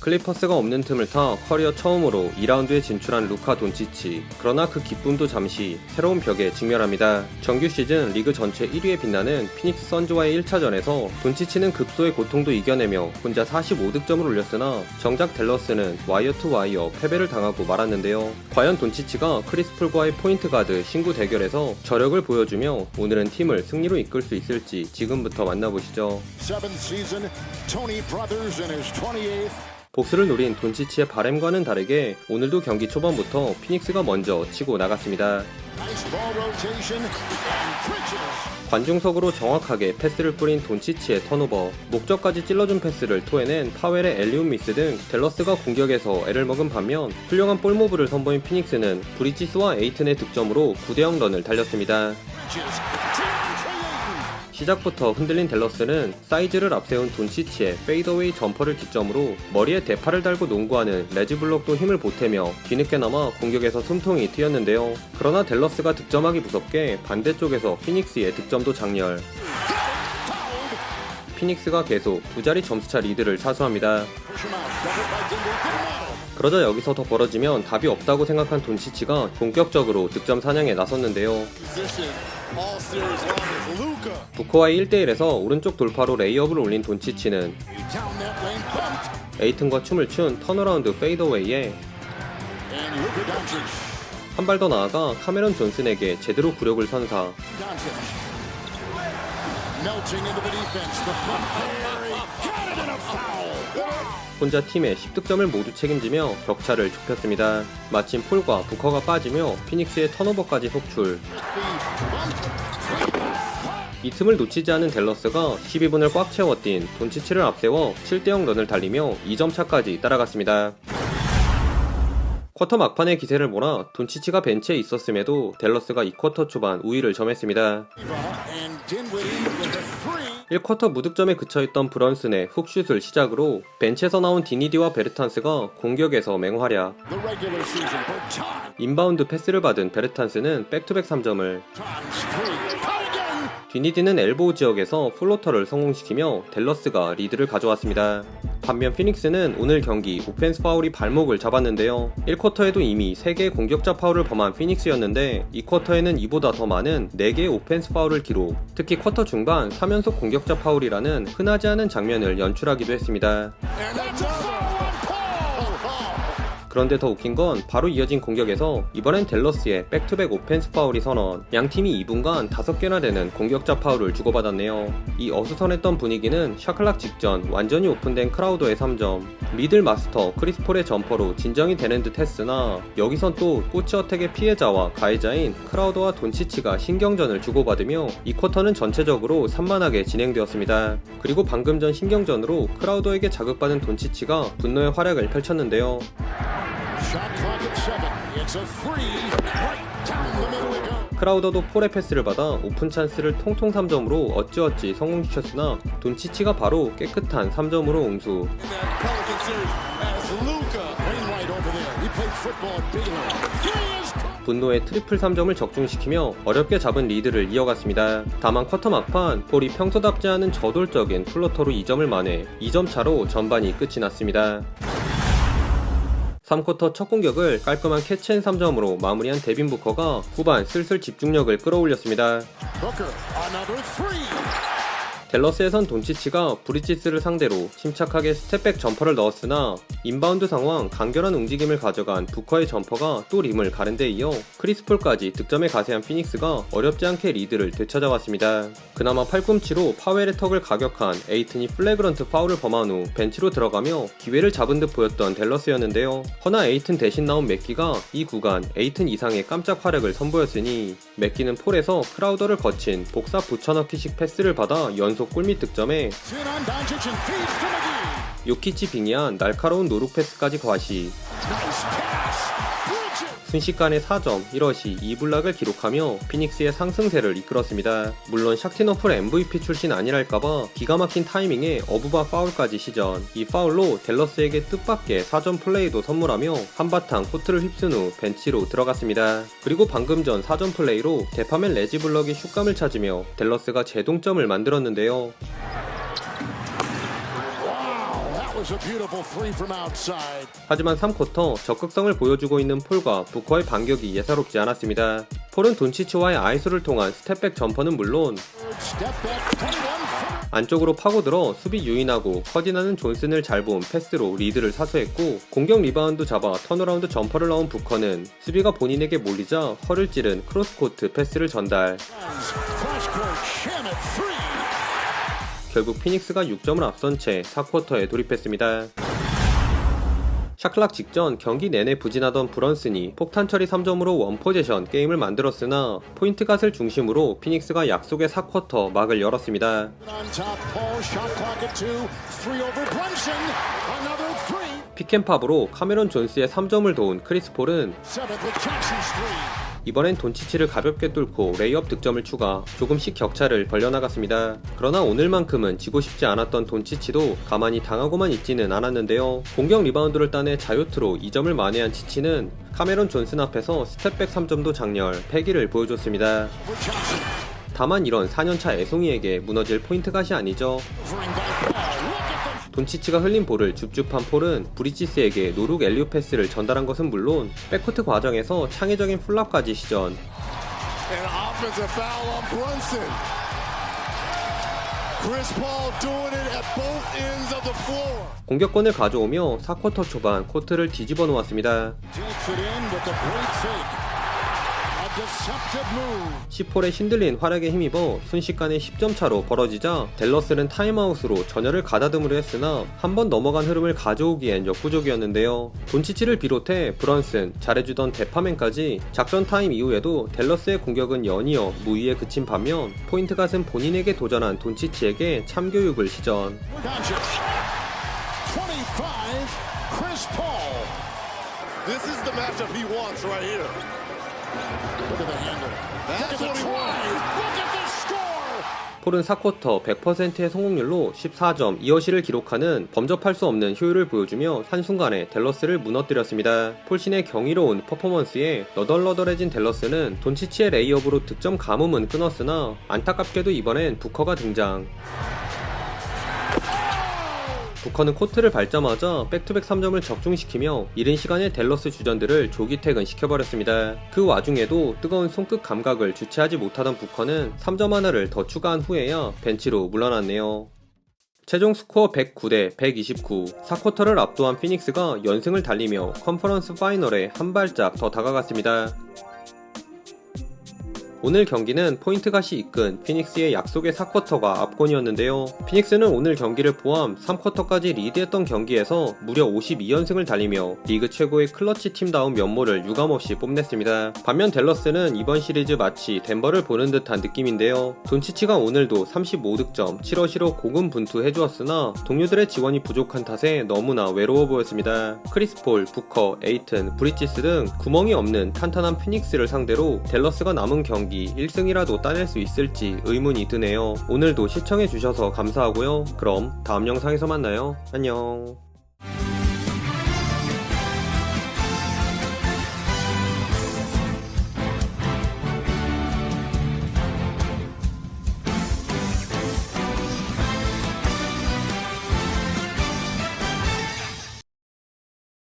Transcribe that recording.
클리퍼스가 없는 틈을 타 커리어 처음으로 2라운드에 진출한 루카 돈치치. 그러나 그 기쁨도 잠시 새로운 벽에 직면합니다. 정규 시즌 리그 전체 1위에 빛나는 피닉스 선즈와의 1차전에서 돈치치는 급소의 고통도 이겨내며 혼자 45득점을 올렸으나 정작 델러스는 와이어 투 와이어 패배를 당하고 말았는데요. 과연 돈치치가 크리스풀과의 포인트 가드 신구 대결에서 저력을 보여주며 오늘은 팀을 승리로 이끌 수 있을지 지금부터 만나보시죠. Seventh season, Tony Brothers in his 28th. 복수를 노린 돈치치의 바램과는 다르게 오늘도 경기 초반부터 피닉스가 먼저 치고 나갔습니다. 관중석으로 정확하게 패스를 뿌린 돈치치의 턴오버, 목적까지 찔러준 패스를 토해낸 파웰의 엘리움 미스 등 델러스가 공격에서 애를 먹은 반면 훌륭한 볼모브를 선보인 피닉스는 브리지스와 에이튼의 득점으로 9대0 런을 달렸습니다. 시작부터 흔들린 델러스는 사이즈를 앞세운 돈치치의 페이더웨이 점퍼를 기점으로 머리에 대파를 달고 농구하는 레지블록도 힘을 보태며 뒤늦게나마 공격에서 숨통이 트였는데요. 그러나 델러스가 득점하기 무섭게 반대쪽에서 피닉스의 득점도 장렬. 피닉스가 계속 두 자리 점수차 리드를 사수합니다. 그러자 여기서 더 벌어지면 답이 없다고 생각한 돈치치가 본격적으로 득점 사냥에 나섰는데요. 부커와의 1대1에서 오른쪽 돌파로 레이업을 올린 돈치치는. 에이튼과 춤을 춘 턴어라운드 페이더웨이에. 한 발 더 나아가 카메론 존슨에게 제대로 굴욕을 선사. 혼자 팀의 10득점을 모두 책임지며 격차를 좁혔습니다. 마침 폴과 부커가 빠지며 피닉스의 턴오버까지 속출. 이 틈을 놓치지 않은 델러스가 12분을 꽉 채워 뛴 돈치치를 앞세워 7대0 런을 달리며 2점 차까지 따라갔습니다. 쿼터 막판의 기세를 몰아 돈치치가 벤치에 있었음에도 델러스가 2쿼터 초반 우위를 점했습니다. And Dinwiddie with a three. 1쿼터 무득점에 그쳐있던 브런슨의 훅슛을 시작으로 벤치에서 나온 디니디와 베르탄스가 공격에서 맹활약. 인바운드 패스를 받은 베르탄스는 백투백 3점을 Times three. Cut again. 디니디는 엘보우 지역에서 플로터를 성공시키며 델러스가 리드를 가져왔습니다. 반면 피닉스는 오늘 경기 오펜스 파울이 발목을 잡았는데요. 1쿼터에도 이미 3개의 공격자 파울을 범한 피닉스였는데 2쿼터에는 이보다 더 많은 4개의 오펜스 파울을 기록. 특히 쿼터 중반 3연속 공격자 파울이라는 흔하지 않은 장면을 연출하기도 했습니다. 그런데 더 웃긴 건 바로 이어진 공격에서 이번엔 델러스의 백투백 오펜스 파울이 선언. 양 팀이 2분간 5개나 되는 공격자 파울을 주고받았네요. 이 어수선했던 분위기는 샤클락 직전 완전히 오픈된 크라우더의 3점. 미들 마스터 크리스폴의 점퍼로 진정이 되는 듯 했으나 여기선 또 꼬치 어택의 피해자와 가해자인 크라우더와 돈치치가 신경전을 주고받으며 이 쿼터는 전체적으로 산만하게 진행되었습니다. 그리고 방금 전 신경전으로 크라우더에게 자극받은 돈치치가 분노의 활약을 펼쳤는데요 크라우더도 폴의 패스를 받아 오픈 찬스를 통통 3점으로 어찌어찌 성공시켰으나 돈치치가 바로 깨끗한 3점으로 응수. 분노의 트리플 3점을 적중시키며 어렵게 잡은 리드를 이어갔습니다. 다만 쿼터 막판 폴이 평소답지 않은 저돌적인 플로터로 2점을 만회 2점 차로 전반이 끝이 났습니다. 3쿼터 첫 공격을 깔끔한 캐치앤 3점으로 마무리한 데빈 부커가 후반 슬슬 집중력을 끌어올렸습니다. 델러스에선 돈치치가 브리지스를 상대로 침착하게 스텝백 점퍼를 넣었으나 인바운드 상황 간결한 움직임을 가져간 부커의 점퍼가 또 림을 가른 데 이어 크리스폴까지 득점에 가세한 피닉스가 어렵지 않게 리드를 되찾아왔습니다. 그나마 팔꿈치로 파웰의 턱을 가격한 에이튼이 플래그런트 파울을 범한 후 벤치로 들어가며 기회를 잡은 듯 보였던 델러스였는데요. 허나 에이튼 대신 나온 맥기가 이 구간 에이튼 이상의 깜짝 활약을 선보였으니 맥기는 폴에서 크라우더를 거친 복사 붙여넣기식 패스를 받아 연속 골밑 득점에. 요키치 빙의한 날카로운 노룩 패스까지 과시. 순식간에 4점 1어시 2블락을 기록하며 피닉스의 상승세를 이끌었습니다. 물론 샥티너플 MVP 출신 아니랄까봐 기가 막힌 타이밍에 어부바 파울까지 시전 이 파울로 델러스에게 뜻밖의 4점 플레이도 선물하며 한바탕 코트를 휩쓴 후 벤치로 들어갔습니다. 그리고 방금 전 4점 플레이로 데파맨 레지블럭이 슛감을 찾으며 델러스가 제동점을 만들었는데요. 하지만 3쿼터 적극성을 보여주고 있는 폴과 부커의 반격이 예사롭지 않았습니다. 폴은 돈치치와의 아이소를 통한 스텝백 점퍼는 물론 Step back, 21 foot. 안쪽으로 파고들어 수비 유인하고 커진하는 존슨을 잘 본 패스로 리드를 사수했고 공격 리바운드 잡아 턴어라운드 점퍼를 넣은 부커는 수비가 본인에게 몰리자 허를 찌른 크로스코트 패스를 전달 결국 피닉스가 6점을 앞선 채 4쿼터에 돌입했습니다. 샤클락 직전 경기 내내 부진하던 브런슨이 폭탄 처리 3점으로 원포제션 게임을 만들었으나 포인트 갓을 중심으로 피닉스가 약속의 4쿼터 막을 열었습니다. 피켄팝으로 카메론 존스의 3점을 도운 크리스 폴은 이번엔 돈치치를 가볍게 뚫고 레이업 득점을 추가 조금씩 격차를 벌려나갔습니다. 그러나 오늘만큼은 지고 싶지 않았던 돈치치도 가만히 당하고만 있지는 않았는데요. 공격 리바운드를 따내 자유투로 2점을 만회한 치치는 카메론 존슨 앞에서 스텝백 3점도 장렬, 패기를 보여줬습니다. 다만 이런 4년차 애송이에게 무너질 포인트갓이 아니죠. 돈치치가 흘린 볼을 줍줍한 폴은 브리지스에게 노룩 엘리오 패스를 전달한 것은 물론 백코트 과정에서 창의적인 플랍까지 시전. 공격권을 가져오며 4쿼터 초반 코트를 뒤집어 놓았습니다. Takes it in with the great fake. A deceptive move. 시폴의 신들린 활약에 힘입어 순식간에 10점 차로 벌어지자 델러스는 타임아웃으로 전열을 가다듬으려 했으나 한 번 넘어간 흐름을 가져오기엔 역부족이었는데요. 돈치치를 비롯해 브런슨, 잘해주던 데파맨까지 작전 타임 이후에도 델러스의 공격은 연이어 무위에 그친 반면 포인트 갓은 본인에게 도전한 돈치치에게 참교육을 시전. Doncic. 25. Chris Paul. This is the matchup he wants right here. 폴은 4쿼터 100%의 성공률로 14점 2어시를 기록하는 범접할 수 없는 효율을 보여주며 한순간에 델러스를 무너뜨렸습니다. 폴신의 경이로운 퍼포먼스에 너덜너덜해진 델러스는 돈치치의 레이업으로 득점 가뭄은 끊었으나 안타깝게도 이번엔 부커가 등장. 부커는 코트를 밟자마자 백투백 3점을 적중시키며 이른 시간에 델러스 주전들을 조기 퇴근시켜버렸습니다. 그 와중에도 뜨거운 손끝 감각을 주체하지 못하던 부커는 3점 하나를 더 추가한 후에야 벤치로 물러났네요. 최종 스코어 109대 129, 4쿼터를 압도한 피닉스가 연승을 달리며 컨퍼런스 파이널에 한 발짝 더 다가갔습니다. 오늘 경기는 포인트갓이 이끈 피닉스의 약속의 4쿼터가 압권이었는데요. 피닉스는 오늘 경기를 포함 3쿼터까지 리드했던 경기에서 무려 52연승을 달리며 리그 최고의 클러치 팀다운 면모를 유감없이 뽐냈습니다. 반면 델러스는 이번 시리즈 마치 덴버를 보는 듯한 느낌인데요. 돈치치가 오늘도 35득점, 7어시로 고군분투해주었으나 동료들의 지원이 부족한 탓에 너무나 외로워 보였습니다. 크리스폴, 부커, 에이튼, 브리지스 등 구멍이 없는 탄탄한 피닉스를 상대로 델러스가 남은 경기 1승이라도 따낼 수 있을지 의문이 드네요. 오늘도 시청해주셔서 감사하고요. 그럼 다음 영상에서 만나요. 안녕.